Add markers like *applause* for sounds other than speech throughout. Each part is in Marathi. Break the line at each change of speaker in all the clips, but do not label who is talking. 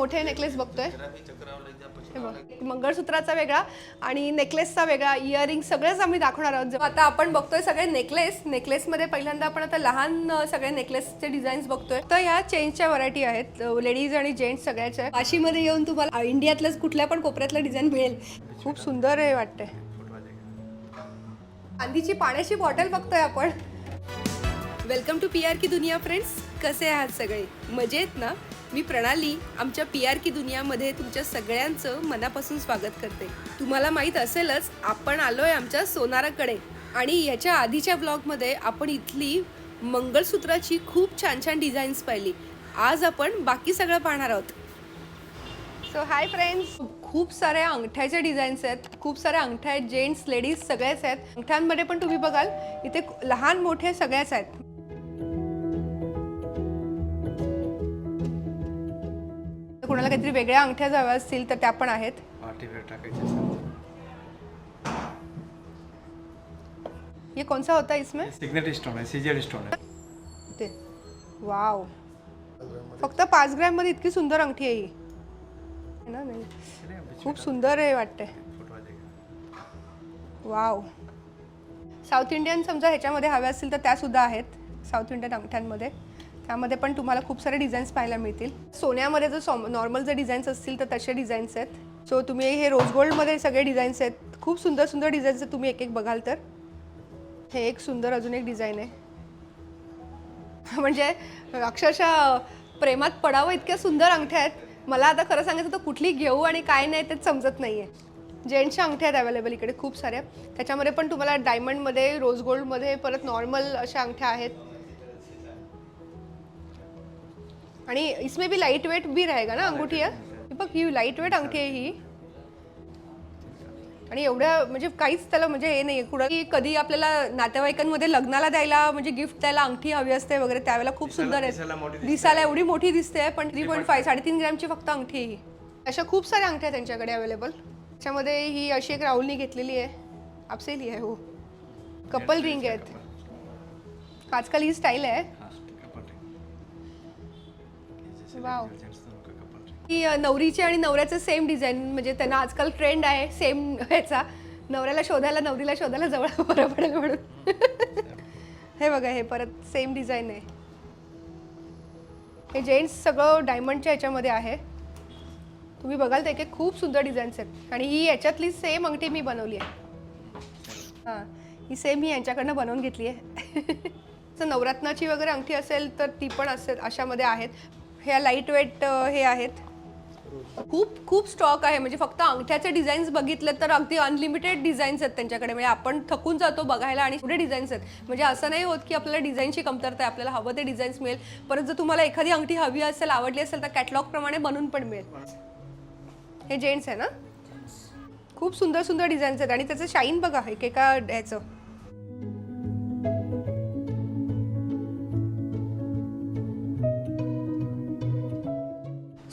मोठे नेकलेस बघतोय. बघ. मंगळसूत्राचा वेगळा आणि नेकलेसचा वेगळा. इयरिंग सगळेच आम्ही दाखवणार आहोत. आता आपण बघतोय सगळे नेकलेस नेकलेसमध्ये पहिल्यांदा आपण आता लहान सगळे नेकलेसचे डिझाईन्स बघतोय. तर ह्या चेंजच्या व्हरायटी आहेत. लेडीज आणि जेंट्स सगळ्याच्या. वाशीमध्ये येऊन तुम्हाला इंडियातलंच कुठल्या पण कोपऱ्यातलं डिझाईन मिळेल. खूप सुंदर आहे वाटतंय. चांदीची पाण्याची बॉटल बघतोय आपण. वेलकम टू पी आर की दुनिया फ्रेंड्स कसे आहात सगळे? मजेत ना? मी प्रणाली आमच्या पी आर की दुनियामध्ये तुमच्या सगळ्यांचं मनापासून स्वागत करते. तुम्हाला माहीत असेलच आपण आलोय आमच्या सोनाराकडे. आणि याच्या आधीच्या ब्लॉगमध्ये आपण इथली मंगळसूत्राची खूप छान छान डिझाईन्स पाहिली. आज आपण बाकी सगळं पाहणार आहोत. सो हाय फ्रेंड्स खूप साऱ्या अंगठ्याच्या डिझाईन्स आहेत. खूप साऱ्या अंगठ्या आहेत जेंट्स लेडीज सगळ्याच आहेत. अंगठ्यांमध्ये पण तुम्ही बघाल इथे लहान मोठे सगळ्याच आहेत. कोणाला काहीतरी वेगळ्या अंगठ्या हव्या असतील तर त्या पण आहेत.
टाकायचे
ये कौन सा होता इसमें?
सिग्नेट स्टोन आहे सीजेड स्टोन आहे.
ते. वाव. फक्त पाच ग्रॅममध्ये इतकी सुंदर अंगठी आहे ही. है ना नाही. खूप सुंदर आहे वाटते वाव. साऊथ इंडियन समजा ह्याच्यामध्ये हव्या असतील तर त्या सुद्धा आहेत साऊथ इंडियन अंगठ्यांमध्ये. त्यामध्ये पण तुम्हाला खूप सारे डिझाईन्स पाहायला मिळतील. सोन्यामध्ये जर नॉर्मल जर डिझाईन्स असतील तर तसे डिझाईन्स आहेत. सो तुम्ही हे रोज गोल्डमध्ये सगळे डिझाईन्स आहेत. खूप सुंदर सुंदर डिझाईन्स आहेत तुम्ही एक एक बघाल तर. हे एक सुंदर अजून एक डिझाईन आहे. *laughs* म्हणजे अक्षरशः प्रेमात पडावं इतक्या सुंदर अंगठ्या आहेत. मला आता खरं सांगायचं तर कुठली घेऊ आणि काय नाही तेच समजत नाही आहे जेंट्सच्या अंगठ्या आहेत अवेलेबल इकडे खूप साऱ्या. त्याच्यामध्ये पण तुम्हाला डायमंडमध्ये रोज गोल्डमध्ये परत नॉर्मल अशा अंगठ्या आहेत. आणि इसमें भी लाइट वेट भी रहेगा ना अंगूठी है? ही बघ ही लाइट वेट अंगठी आहे ही। आणि एवढ्या म्हणजे काहीच त्याला म्हणजे हे नाही कुठं की कधी आपल्याला नातेवाईकांमध्ये लग्नाला द्यायला म्हणजे गिफ्ट द्यायला अंगठी हवी असते वगैरे त्यावेळेला खूप सुंदर आहे. दिसायला एवढी मोठी दिसते पण थ्री पॉईंट फाय साडेतीन ग्रॅमची फक्त अंगठी आहे ही. अशा खूप साऱ्या अंगठ्या त्यांच्याकडे अवेलेबल त्याच्यामध्ये ही अशी एक राहुलनी घेतलेली आहे. आपसे लिही आहे हो. कपल रिंग आहेत. आजकाल ही स्टाईल आहे. वाव ही अ, नवरीची आणि नवऱ्याचं सेम डिझाईन म्हणजे त्यांना आजकाल ट्रेंड आहे सेम ह्याचा. नवऱ्याला शोधायला नवरीला शोधायला जवळ *laughs* बरं पडेल म्हणून. हे बघा हे परत सेम डिझाईन आहे. हे जेंट्स सगळं डायमंडच्या ह्याच्यामध्ये आहे. तुम्ही बघाल तर एक एक खूप सुंदर डिझाईन्स आहेत. आणि ही याच्यातली सेम अंगठी मी बनवली आहे. हां ही सेम ही यांच्याकडनं बनवून घेतली आहे. *laughs* तर नवरत्नाची वगैरे अंगठी असेल तर ती पण असेल अशामध्ये आहेत. ह्या लाइट वेट हे आहेत. खूप खूप स्टॉक आहे. म्हणजे फक्त अंगठ्याचे डिझाईन्स बघितले तर अगदी अनलिमिटेड डिझाईन्स आहेत त्यांच्याकडे. म्हणजे आपण थकून जातो बघायला आणि पुढे डिझाईन्स आहेत. म्हणजे असं नाही होत की आपल्याला डिझाईनची कमतरता आहे. आपल्याला हवं ते डिझाईन्स मिळेल. परत जर तुम्हाला एखादी अंगठी हवी असेल आवडली असेल तर कॅटलॉग प्रमाणे पण मिळेल. हे जेंट्स आहे ना? खूप सुंदर सुंदर डिझाईन्स आहेत. आणि त्याचं शाईन बघा एकेका ह्याचं.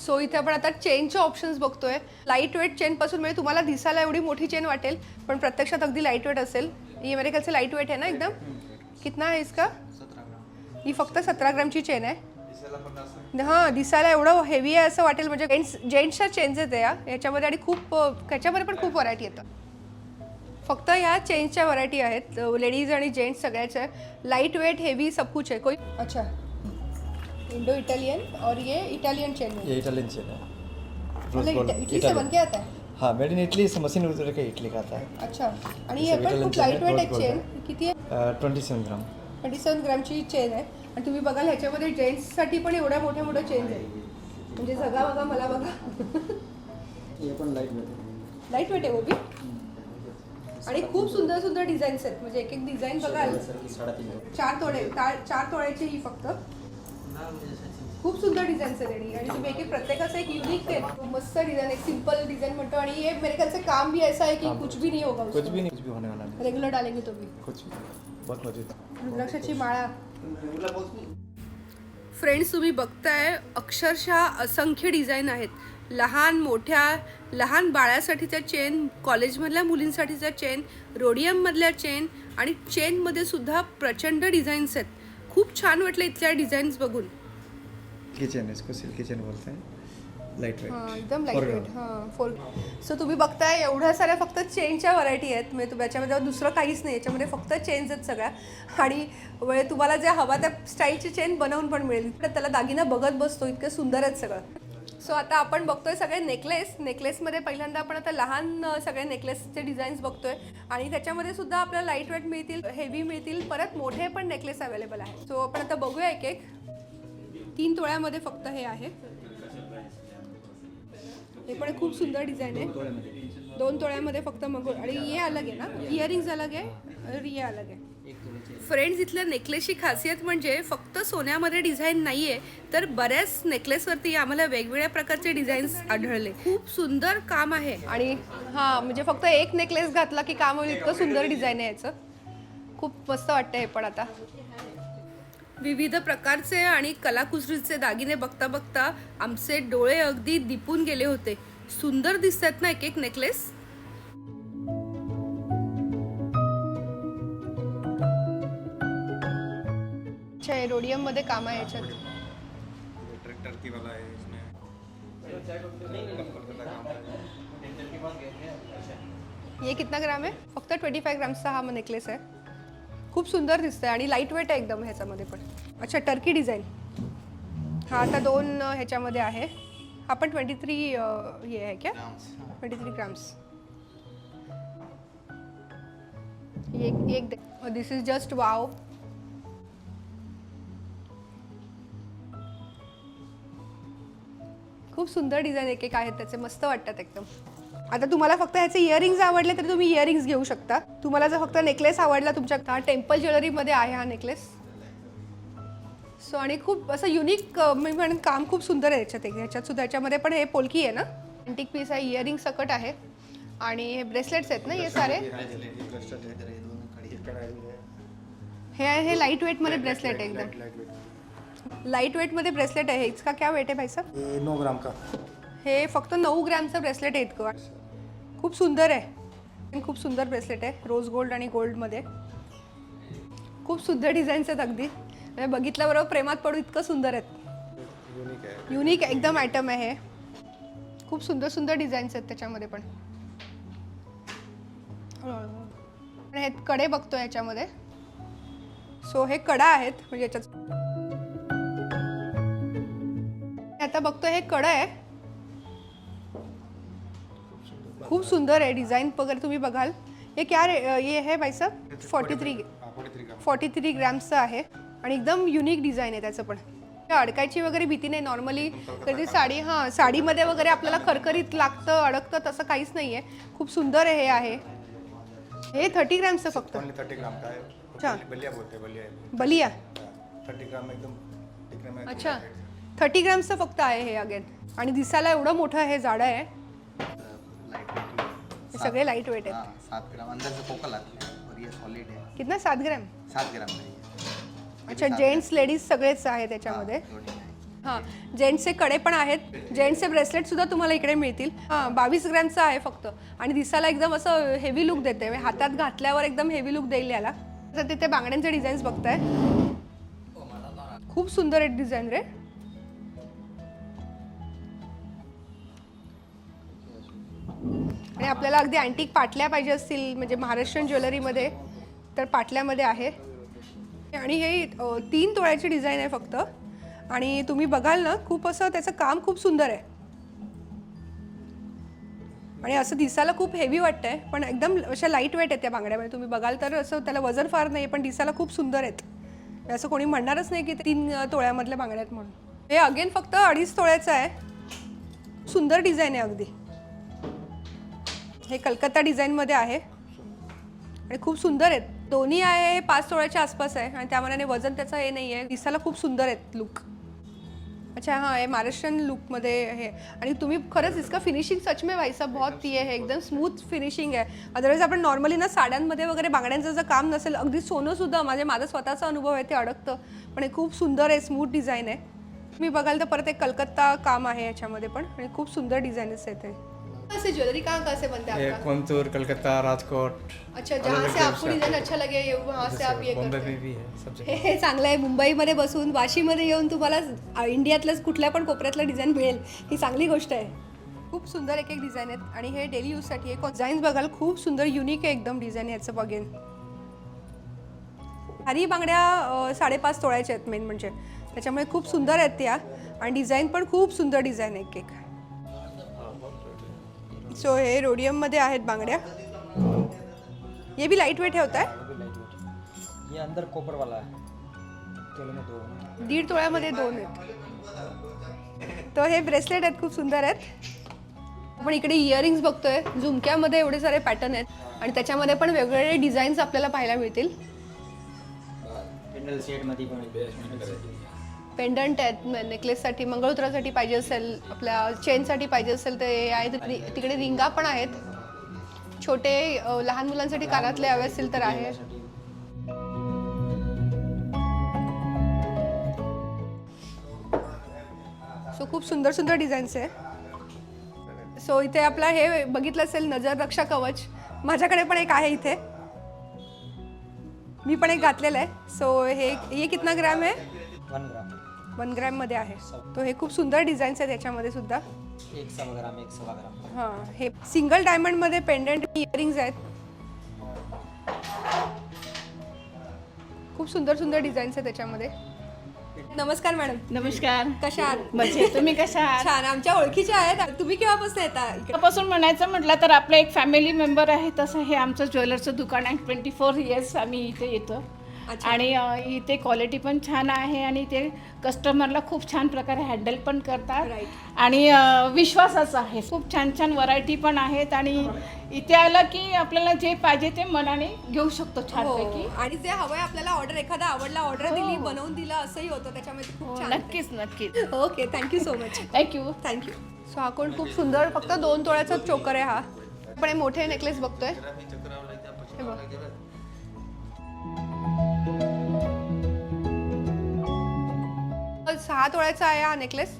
सो इथे आपण आता चेनचे ऑप्शन्स बघतोय. लाइट वेट चेनपासून म्हणजे तुम्हाला दिसायला एवढी मोठी चेन वाटेल पण प्रत्यक्षात अगदी लाइट वेट असेल. ही मेरे लाइट वेट आहे ना एकदम? कितना आहे इसका? ही फक्त सतरा ग्रामची चेन आहे. हां दिसायला एवढं हेवी आहे असं वाटेल. म्हणजे जेंट्स जेंट्सच्या चेन्स आहेत या. याच्यामध्ये आणि खूप त्याच्यामध्ये पण खूप व्हरायटी येतं. फक्त ह्या चेंजच्या व्हरायटी आहेत. लेडीज आणि जेंट्स सगळ्याच्या लाइट वेट हेवी सब कुछ आहे. कोई अच्छा. इंडो इटालियन और ये इटालियन चेन है
ये इटालियन चेन है। रोज
मतलब
गोल्ड
इट- इटली से बन के आता है?
हाँ मेड इन इटली से मशीन उतर के इटली का आता है।
अच्छा आणि हे पण
Italian
खूप
आहे,
लाइट वेट आहे चेन.
आहे.
किती आहे?
Twenty seven gram
twenty seven ग्रामची chain आहे. आणि तुम्ही बघाल ह्याच्यामध्ये जेंट्ससाठी पण एवढ्या मोठ्या मोठ्या चेन्स आहेत. म्हणजे जगा बघा मला बघा.
ये पण लाइट वेट
लाइट वेट आहे वो भी आणि खूप सुंदर सुंदर डिझाईन्स आहेत. म्हणजे एक एक डिझाईन बघाल.
साडेतीन
चार तोडे ता- चार तोड्याची ही फक्त. खूप सुंदर डिझाईन्स आहेत आणि आणि तुम्ही एक एक प्रत्येकाचं एक युनिक आहे मस्त डिझाईन एक सिंपल डिझाईन म्हणतो. आणि ये मेरे ख्याल से काम भी ऐसा है कि कुछ भी नहीं होगा
कुछ भी नहीं कुछ भी होने वाला नहीं.
रेगुलर डालेंगे तो भी
कुछ भी बहुत मजेद
रुद्राक्षाची माळा. फ्रेंड्स तुम्ही बघताय अक्षरशः असंख्य डिझाईन आहेत. लहान मोठ्या लहान बाळासाठीच्या चेन कॉलेजमधल्या मुलींसाठीच्या चेन रोडियममधल्या चेन आणि चेनमध्ये सुद्धा प्रचंड डिझाईन्स आहेत. खूप छान वाटलं इथल्या डिझाईन्स बघून.
किचन इसको सिल्की चेन बोलते हैं लाइट वेट
हां एकदम लाइट वेट हां फोर सो तुम्ही बघताय एवढ्या साऱ्या फक्त चेनच्या व्हरायटी आहेत. म्हणजे तुम्ही याच्यामध्ये दुसरं काहीच नाही. याच्यामध्ये फक्त चेन्स आहेत सगळ्या. आणि वेळ तुम्हाला जे हवा त्या स्टाईलची चेन बनवून पण मिळेल. त्याला दागिना बघत बसतो. इतकं सुंदर आहेत सगळं. सो आता आपण बघतोय सगळे नेकलेस नेकलेसमध्ये पहिल्यांदा आपण आता लहान सगळे नेकलेसचे डिझाईन्स बघतोय. आणि त्याच्यामध्ये सुद्धा आपल्याला लाइट वेट मिळतील हेवी मिळतील परत मोठे पण नेकलेस अवेलेबल आहे सो आपण आता बघूया एक एक. तीन तोळ्यामध्ये फक्त हे आहे. हे पण खूप सुंदर डिझाईन आहे. दोन तोळ्यामध्ये. फक्त मग आणि ये अलग आहे ना? इयरिंग्स अलग आहे रिया ये अलग आहे. फ्रेंड्स इथल्या नेकलेसची खासियत म्हणजे फक्त सोन्यामध्ये डिझाईन नाहीये तर बऱ्याच नेकलेसवरती आम्हाला वेगवेगळ्या प्रकारचे डिझाईन्स आढळले. खूप सुंदर काम आहे. आणि हा म्हणजे फक्त एक नेकलेस घातला की काम होईल इतकं सुंदर डिझाईन आहे याचं. खूप मस्त वाटतं हे पण आता. विविध प्रकारचे आणि कलाकुसरीचे दागिने बघता बघता आमचे डोळे अगदी दिपून गेले होते. सुंदर दिसतात ना एक एक नेकलेस? अच्छा हे रोडियममध्ये काम आहे याच्यात.
टर्की वाला है इसमें
ये कितना ग्राम आहे? फक्त ट्वेंटी फाय ग्रामचा हा नेकलेस आहे. खूप सुंदर दिसतंय आणि लाइट वेट आहे एकदम ह्याच्यामध्ये पण. अच्छा टर्की डिझाईन हा आता दोन ह्याच्यामध्ये आहे. हा पण ट्वेंटी थ्री हे आहे क्या? ट्वेंटी थ्री ग्राम्स एक एक दिस इज जस्ट वाव खूप सुंदर डिझाईन एक एक आहेत त्याचे मस्त वाटतात एकदम. आता तुम्हाला फक्त ह्याचे इयरिंग्स आवडले तर तुम्ही इयरिंग्स घेऊ शकता. तुम्हाला जर फक्त नेकलेस आवडला तुमच्या हा टेम्पल ज्वेलरीमध्ये आहे हा नेकलेस सो आणि खूप असं युनिक मी म्हणेन काम खूप सुंदर आहे याच्यात एक. ह्याच्यात सुद्धा याच्यामध्ये पण हे पोलकी आहे ना? अँटिक पीस आहे इयरिंग सकट आहे. आणि हे ब्रेसलेट्स आहेत ना हे सारे? हे आहे हे लाइट वेटमध्ये ब्रेसलेट आहे एकदम. लाइट वेटमध्ये ब्रेसलेट आहे. इसका क्या वेट आहे भाई साहब?
ये नौ ग्राम का?
हे फक्त नऊ ग्रॅमचं ब्रेसलेट आहे इतकं. खूप सुंदर आहे. खूप सुंदर ब्रेसलेट आहे. रोज गोल्ड आणि गोल्डमध्ये खूप सुंदर डिझाईन्स आहेत अगदी. बघितल्याबरोबर प्रेमात पडू इतकं सुंदर आहेत.
यूनिक है
युनिक एकदम आयटम आहे हे. खूप सुंदर सुंदर डिझाईन्स आहेत त्याच्यामध्ये पण. हे कडे बघतो याच्यामध्ये. सो हे कडा आहेत. म्हणजे याच्यात आता बघतो हे कडं आहे. खूप सुंदर आहे डिझाईन वगैरे तुम्ही बघाल. हे क्या रे ये है भाई साहब फोर्टी थ्री
फोर्टी थ्री
ग्रॅम्सचं आहे. आणि एकदम युनिक डिझाईन आहे त्याचं पण. अडकायची वगैरे भीती नाही. नॉर्मली कधी साडी हां साडीमध्ये वगैरे आपल्याला खरखरीत लागतं अडकतं तसं काहीच नाही आहे खूप सुंदर हे आहे. हे थर्टी ग्रॅमचं फक्त.
Thirty gram. बलिया बोलते बलिया
बलिया.
थर्टी ग्राम एकदम
अच्छा. थर्टी ग्रॅम्सचं फक्त आहे हे अगेन. आणि दिसायला एवढं मोठं हे झाडं आहे. हे सगळे लाइट वेट आहेत.
हाँ सात ग्राम. अंदर सॉलिड
कितना? सात ग्रॅम?
सात ग्राम नहीं.
अच्छा जेंट्स लेडीज सगळेच आहे त्याच्यामध्ये हां जेंट्सचे कडे पण आहेत. जेंट्सचे ब्रेसलेट सुद्धा तुम्हाला इकडे मिळतील. हां बावीस ग्रॅमचं आहे फक्त. आणि दिसायला एकदम असं हेवी लुक देते. म्हणजे हातात घातल्यावर एकदम हेवी लुक देईल याला. तर तिथे बांगड्यांचे डिझाईन्स बघताय. खूप सुंदर आहेत डिझाईन रे. आणि आपल्याला अगदी अँटिक पाटल्या पाहिजे असतील म्हणजे महाराष्ट्रीयन ज्वेलरीमध्ये तर पाटल्यामध्ये आहे. आणि हे तीन तोळ्याची डिझाईन आहे फक्त. आणि तुम्ही बघाल ना खूप असं त्याचं काम खूप सुंदर आहे. आणि असं दिसायला खूप हेवी वाटतंय पण एकदम अशा लाइट वेट आहेत त्या बांगड्यामध्ये म्हणजे तुम्ही बघाल तर असं त्याला वजन फार नाही पण दिसायला खूप सुंदर आहेत. म्हणजे असं कोणी म्हणणारच नाही की तीन तोळ्यामधल्या बांगड्या आहेत म्हणून. हे अगेन फक्त अडीच तोळ्याचं आहे. सुंदर डिझाईन आहे अगदी. हे कलकत्ता डिझाईनमध्ये आहे. आणि खूप सुंदर आहेत. दोन्ही आहे हे पाच तोळ्याच्या आसपास आहे. आणि त्यामानाने वजन त्याचं हे नाही आहे. दिसायला खूप सुंदर आहेत लुक अच्छा हाँ हे महाराष्ट्रीयन लुकमध्ये हे. आणि तुम्ही खरंच इसका फिनिशिंग सच में भाई साहब बहुत ती आहे एकदम स्मूथ फिनिशिंग आहे. अदरवाईज आपण नॉर्मली ना साड्यांमध्ये वगैरे बांगड्यांचं जर काम नसेल अगदी सोनंसुद्धा माझे माझा स्वतःचा अनुभव आहे ते अडकतं. पण हे खूप सुंदर आहे स्मूथ डिझाईन आहे. तुम्ही बघाल तर परत एक कलकत्ता काम आहे याच्यामध्ये पण. आणि खूप सुंदर डिझाईनच आहे ते. ऐसे ज्वेलरी कहाँ कहाँ से बनता है
कोंतूर कलकत्ता राजकोट
अच्छा जहाँ से आपको
आते
अच्छा लगे ये वहाँ से आप ये
बॉम्बे में भी है सब जगह। *laughs*
हे चांगलं आहे. मुंबईमध्ये बसून वाशीमध्ये येऊन तुम्हाला आ, इंडियातलंच कुठल्या पण कोपऱ्यातलं डिझाईन मिळेल. ही चांगली गोष्ट आहे. खूप सुंदर एक एक डिझाईन आहेत. आणि हे डेली यूजसाठी आहे डिझाईन्स बघाल खूप सुंदर युनिक आहे एकदम डिझाईन याचं बघेन. हरी बांगड्या साडेपाच तोळ्याच्या आहेत मेन म्हणजे. त्याच्यामुळे खूप सुंदर आहेत त्या. आणि डिझाईन पण खूप सुंदर डिझाईन आहे एक एक सो हे रोडियममध्ये आहेत बांगड्या. ये भी लाइट वेट है होता है
ये अंदर कॉपर वाला है तोले में दो
दीड तोळ्यामध्ये दोन आहेत. तर हे ब्रेसलेट आहेत खूप सुंदर आहेत. आपण इकडे इयरिंग्स बघतोय. झुमक्यामध्ये एवढे सारे पॅटर्न आहेत. आणि त्याच्यामध्ये पण वेगवेगळे डिझाईन्स आपल्याला पाहायला मिळतील.
पेंडल सेटमध्ये पण.
पेंडंट आहेत नेकलेससाठी मंगळसूत्रासाठी पाहिजे असेल आपल्या चेनसाठी पाहिजे असेल तर हे आहेत. तिकडे रिंगा पण आहेत. छोटे लहान मुलांसाठी कानातले हवे असतील तर आहे. सो खूप सुंदर सुंदर डिझाईन्स आहे. सो इथे आपला हे बघितलं असेल नजर रक्षा कवच. माझ्याकडे पण एक आहे इथे. मी पण एक घातलेलं आहे. सो हे हे कितना ग्रॅम आहे?
वन ग्राम
वन ग्रॅममध्ये आहे. तो हे खूप सुंदर डिझाईन्स आहेत याच्यामध्ये सुद्धा.
एक सवा ग्राम एक सवा ग्राम.
हां हे सिंगल डायमंडमध्ये पेंडंट इयरिंग्स आहेत. खूप सुंदर सुंदर डिझाईन्स आहेत त्याच्यामध्ये. नमस्कार मॅडम.
नमस्कार.
कशा आहात?
म्हणजे तुम्ही कशा आहात?
छान. आमच्या ओळखीच्या आहेत. तुम्ही केव्हापासून येता? इकडे
पासून म्हणायचं म्हटलं तर आपलं एक फॅमिली मेंबर आहे तसं हे आमचं ज्वेलरचं दुकान आहे. ट्वेंटी फोर इयर्स आम्ही इथे येतो. आणि इथे क्वालिटी पण छान आहे आणि ते कस्टमरला खूप छान प्रकारे हँडल पण करतात. आणि विश्वासाचं आहे. खूप छान छान व्हरायटी पण आहेत आणि इथे आलं की आपल्याला जे पाहिजे ते मनाने घेऊ शकतो छानपैकी.
हो. आणि जे हवंय आपल्याला ऑर्डर एखादा आवडला ऑर्डर
हो.
दिली बनवून दिलं असंही होतं. त्याच्यामध्ये
हो,
खूप छान
नक्कीच नक्कीच.
Okay thank you so much
thank you
thank you so हा कोण खूप सुंदर फक्त दोन तोळ्याचा चोकर आहे हा. पण हे मोठे नेकलेस बघतोय. हे बघ. सहा तोळ्याचा आहे हा नेकलेस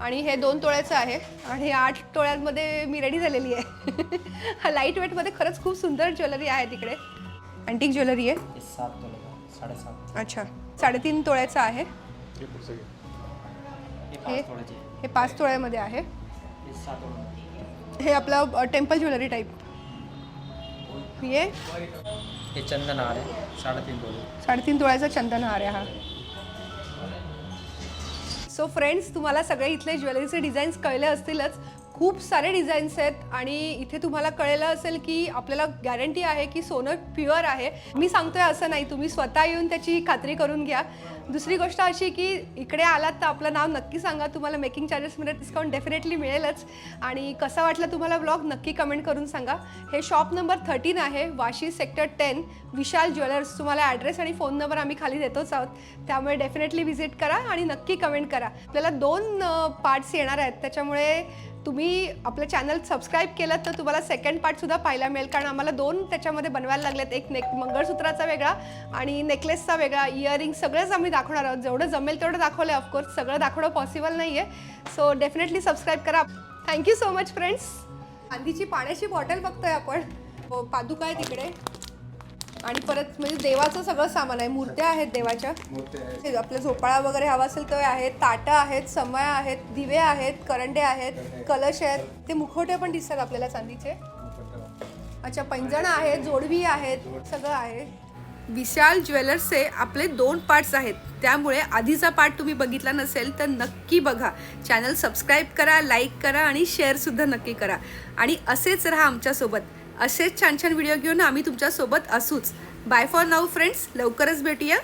आणि हे दोन तोळ्याचं आहे. आणि आठ तोळ्यांमध्ये मी रेडी झालेली आहे. *laughs* हा लाइट वेटमध्ये खरंच खूप सुंदर ज्वेलरी आहे तिकडे. अँटिक ज्वेलरी आहे.
ये सात तोले का? साढ़े सात
अच्छा. साडेतीन तोळ्याचं आहे. हे
पाँच
हे तोळ्यामध्ये आहे.
ये सात तोड़े
हे आपलं टेम्पल ज्वेलरी टाईप ये
ये चंदन हार है साढ़े तीन तोले
साडेतीन तोळ्याचा चंदनहार आहे हा. सो फ्रेंड्स तुम्हाला सगळे इथले ज्वेलरीचे डिझाईन्स कळले असतीलच खूप सारे डिझाईन्स आहेत आणि इथे तुम्हाला कळलं असेल की आपल्याला गॅरंटी आहे की सोनं प्युअर आहे. मी सांगतोय असं नाही तुम्ही स्वतः येऊन त्याची खात्री करून घ्या. दुसरी गोष्ट अशी की इकडे आलात तर आपलं नाव नक्की सांगा तुम्हाला मेकिंग चार्जेसमध्ये डिस्काउंट डेफिनेटली मिळेलच. आणि कसा वाटला तुम्हाला ब्लॉग नक्की कमेंट करून सांगा. हे शॉप नंबर थर्टीन आहे Vashi sector ten Vishal jewellers. तुम्हाला ॲड्रेस आणि फोन नंबर आम्ही खाली देतोच आहोत. त्यामुळे डेफिनेटली व्हिजिट करा आणि नक्की कमेंट करा. आपल्याला दोन पार्ट्स येणार आहेत. त्याच्यामुळे तुम्ही आपलं चॅनल सबस्क्राईब केलं तर तुम्हाला सेकंड पार्टसुद्धा पाहायला मिळेल. कारण आम्हाला दोन त्याच्यामध्ये बनवायला लागलेत. एक नेक मंगळसूत्राचा वेगळा आणि नेकलेसचा वेगळा. इयरिंग सगळंच आम्ही दाखवणार आहोत. जेवढं जमेल तेवढं दाखवलं आहे ऑफकोर्स सगळं दाखवणं पॉसिबल नाही आहे सो डेफिनेटली सबस्क्राईब करा thank you so much friends चांदीची पाण्याची बॉटल बघतोय आपण. हो, पादुका आहे तिकडे. आणि परत म्हणजे देवाचं सगळं सामान आहे. मूर्त्या आहेत देवाच्या. हे आपलं झोपाळा वगैरे हवा असेल तर आहेत. ताटं आहेत समया आहेत दिवे आहेत करंडे आहेत कलश आहेत. ते मुखवटे पण दिसतात आपल्याला चांदीचे. अच्छा पैंजणं आहेत जोडवी आहेत सगळं आहे. विशाल ज्वेलर्सचे आपले दोन पार्ट्स आहेत. त्यामुळे आधीचा पार्ट तुम्ही बघितला नसेल तर नक्की बघा. चॅनल सबस्क्राईब करा लाईक करा आणि शेअरसुद्धा नक्की करा. आणि असेच राहा आमच्यासोबत. असेच छान छान व्हिडिओ घेऊन आम्ही तुमच्यासोबत असूच. बाय फॉर नाऊ फ्रेंड्स लवकरच भेटूया.